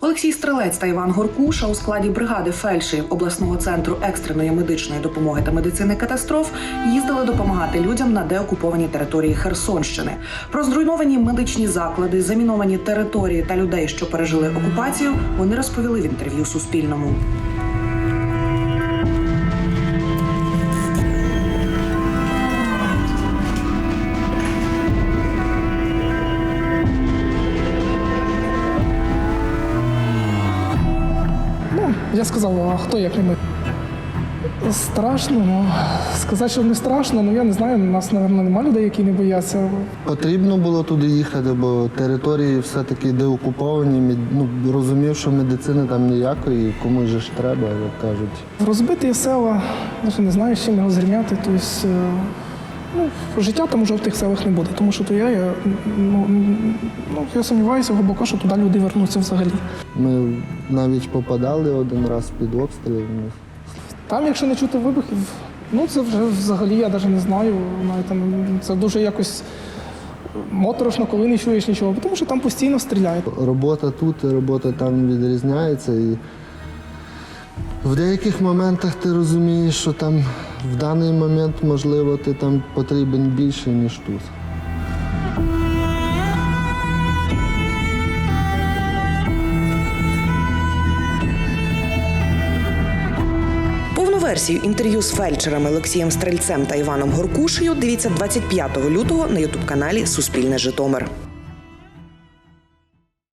Олексій Стрелець та Іван Горкуша у складі бригади фельдшерів обласного центру екстреної медичної допомоги та медицини катастроф їздили допомагати людям на деокупованій території Херсонщини. Про зруйновані медичні заклади, заміновані території та людей, що пережили окупацію, вони розповіли в інтерв'ю Суспільному. Я сказав, а хто як не ми? Страшно, ну сказати, що не страшно, ну я не знаю. У нас, мабуть, немає людей, які не бояться. Потрібно було туди їхати, бо території все-таки деокуповані. Ну, розумів, що медицини там ніякої, комусь же ж треба, як кажуть. Розбиті села, навіть не знаю, з чим його зрівняти. Тобто, ну, життя там уже в тих селах не буде, тому що то я, я, ну, ну, я сумніваюся глибоко, що туди люди вернуться взагалі. Ми навіть попадали один раз під обстріл. Там, якщо не чути вибухів, ну це вже взагалі я навіть не знаю. Навіть там це дуже якось моторошно, коли не чуєш нічого, тому що там постійно стріляють. Робота тут, робота там відрізняється. І в деяких моментах ти розумієш, що там в даний момент, можливо, ти там потрібен більше, ніж тут. Версію інтерв'ю з фельдшерами Олексієм Стрельцем та Іваном Горкушею дивіться 25 лютого на ютуб каналі Суспільне Житомир.